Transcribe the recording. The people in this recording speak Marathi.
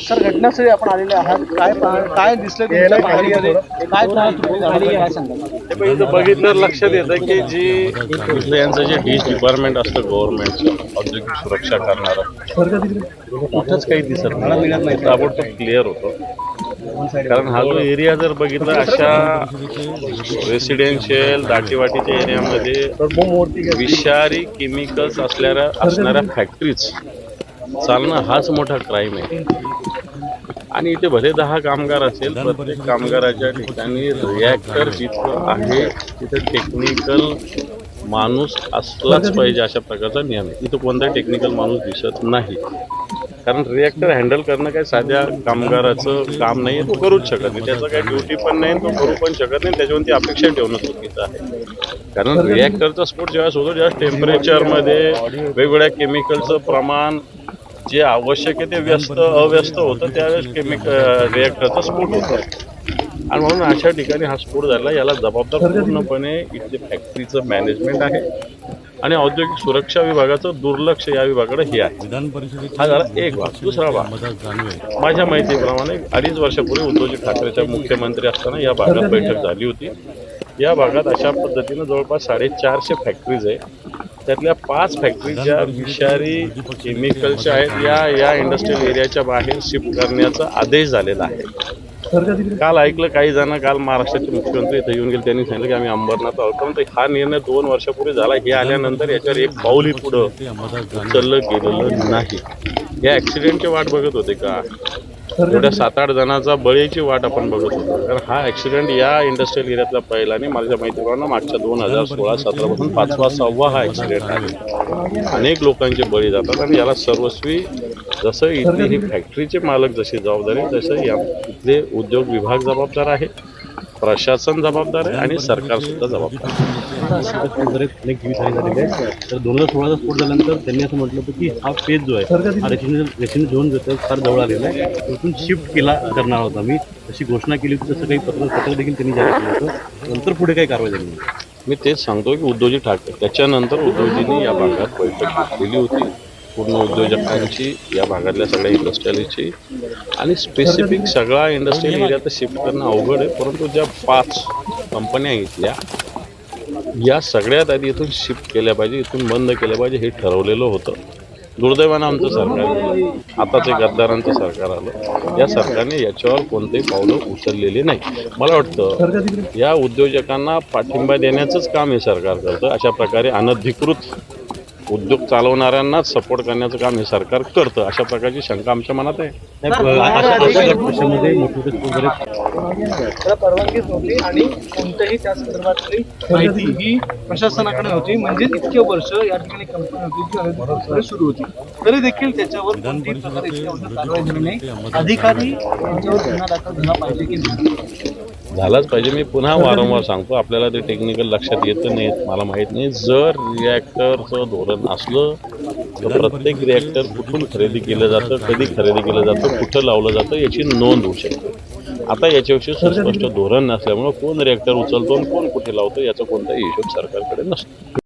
सर घटनास्थळी आपण आलेले आहात काय काय दिसलं? काय बघितलं लक्षात येतं की जी यांचं जे डिश डिपार्टमेंट असतं गव्हर्नमेंटचं औद्योगिक सुरक्षा करणारं कुठंच काही दिसत नाही ताबडतोब क्लिअर होतो. कारण हा जो एरिया जर बघितला अशा रेसिडेन्शियल दाटीवाटीच्या एरियामध्ये विषारी केमिकल्स असणाऱ्या असणाऱ्या फॅक्टरीज चालणं हाच मोठा क्राईम आहे. आणि इथे भले दहा कामगार असेल प्रत्येक कामगाराच्या ठिकाणी रिॲक्टर जिथं आहे तिथे टेक्निकल माणूस असलाच पाहिजे अशा प्रकारचा नियम आहे. इथं कोणताही टेक्निकल माणूस दिसत नाही. कारण रिॲक्टर हँडल करणं काय साध्या कामगाराचं काम नाही तो करूच शकत नाही. त्याचं काही ड्युटी पण नाही तो करू पण शकत नाही त्याच्यावरती अपेक्षा ठेवणं चुकीचं आहे. कारण रिॲक्टरचा स्फोट ज्यावेळेस होतो ज्यावेळेस टेम्परेचरमध्ये वेगवेगळ्या केमिकलचं प्रमाण जे आवश्यक आहे ते व्यस्त अव्यस्त होतं त्यावेळेस केमिकल रिॲक्टरचा स्फोट होतो. आणि म्हणून अशा ठिकाणी हा स्फोट झाला. याला जबाबदार पूर्णपणे इथले फॅक्टरीचं मॅनेजमेंट आहे. आणि औद्योगिक सुरक्षा विभागाचं दुर्लक्ष या विभागाकडे हे आहे. विधान परिषदेची हा झाला एक भाग. दुसरा भाग. माझ्या माहितीप्रमाणे अडीच वर्षापूर्वी उद्धवजी ठाकरेच्या मुख्यमंत्री असताना या भागात बैठक झाली होती. या भागात अशा पद्धतीनं जवळपास साडेचारशे फॅक्टरीज आहे. त्यातल्या पाच फॅक्टरी ज्या विषारी केमिकलच्या आहेत या या इंडस्ट्रियल एरियाच्या बाहेर शिफ्ट करण्याचा आदेश झालेला आहे. काल ऐकलं काही जण काल महाराष्ट्राचे मुख्यमंत्री इथं येऊन गेले त्यांनी सांगितलं की आम्ही अंबरनाथ आहोत. परंतु हा निर्णय दोन वर्षापूर्वी झाला. हे आल्यानंतर याच्यावर एक पाऊलही पुढं उचललं गेलेलं नाही. या ऍक्सिडेंटची वाट बघत होते का? एवढ्या सात आठ जणांचा बळीची वाट आपण बघत होतो. कारण हा ऍक्सिडेंट या इंडस्ट्रियल एरियातला पहिला आणि माझ्या माहितीप्रमाणे मागच्या दोन हजार सोळा सतरापासून पाचवा सहावा हा ऍक्सिडेंट आहे. अनेक लोकांचे बळी जातात आणि याला सर्वस्वी जसं इथली ही फॅक्टरीचे मालक जशी जबाबदारी तसं या इथले उद्योग विभाग जबाबदार आहे प्रशासन जबाबदार आहे आणि सरकार सुद्धा जबाबदार आहे. झालेली तर दोन हजार सोळाचा स्फोट झाल्यानंतर त्यांनी असं म्हटलं होतं की हा फेज जो आहे हा रेशन रेशन झोन जो आहे, फार जवळ आलेला आहे. तिथून शिफ्ट केला करणार होता मी. तशी घोषणा केली होती तसं काही पत्र पत्र देखील त्यांनी जारी केलं होतं. नंतर पुढे काही कारवाई झाली मी तेच सांगतो की उद्धवजी ठाकरे त्याच्यानंतर उद्धवजींनी या भागात बैठक घेतलेली होती. पूर्ण उद्योजकांची या भागातल्या सगळ्या इंडस्ट्रियलची आणि स्पेसिफिक सगळा इंडस्ट्रियल एरिया तर शिफ्ट करणं अवघड आहे परंतु ज्या पाच कंपन्या इथल्या या सगळ्यात आधी इथून शिफ्ट केल्या पाहिजे इथून बंद केल्या पाहिजे हे ठरवलेलं होतं. दुर्दैवानं आमचं सरकार आता ते गद्दारांचं सरकार आलं. या सरकारने याच्यावर कोणतेही पावलं उचललेली नाही. मला वाटतं या उद्योजकांना पाठिंबा देण्याचंच काम हे सरकार करतं अशा प्रकारे अनधिकृत उद्योग चालवणाऱ्यांनाच सपोर्ट करण्याचं काम हे सरकार करतं. अशा प्रकारची शंका आमच्या मनात आहे. त्याला परवानगीच नव्हती आणि कोणत्याही त्या संदर्भातली माहिती ही प्रशासनाकडे नव्हती. म्हणजे इतके वर्ष या ठिकाणी कंपनी होती जी सुरू होती. तरी देखील त्याच्यावर कोणतीही प्रकारे कारवाई झाली नाही. अधिकारी यांच्यावर गुन्हा दाखल झाला पाहिजे की नाही? झालाच पाहिजे. मी पुन्हा वारंवार सांगतो आपल्याला ते टेक्निकल लक्षात येतं नाही मला माहीत नाही. जर रिॲक्टरचं धोरण असलं तर प्रत्येक रिॲक्टर कुठून खरेदी केलं जातं कधी खरेदी केलं जातं कुठं लावलं जातं याची नोंद होऊ शकते. आता याच्याविषयी सुस्पष्ट धोरण नसल्यामुळं कोण रिॲक्टर उचलतो आणि कोण कुठे लावतो याचा कोणताही हिशोब सरकारकडे नसतो.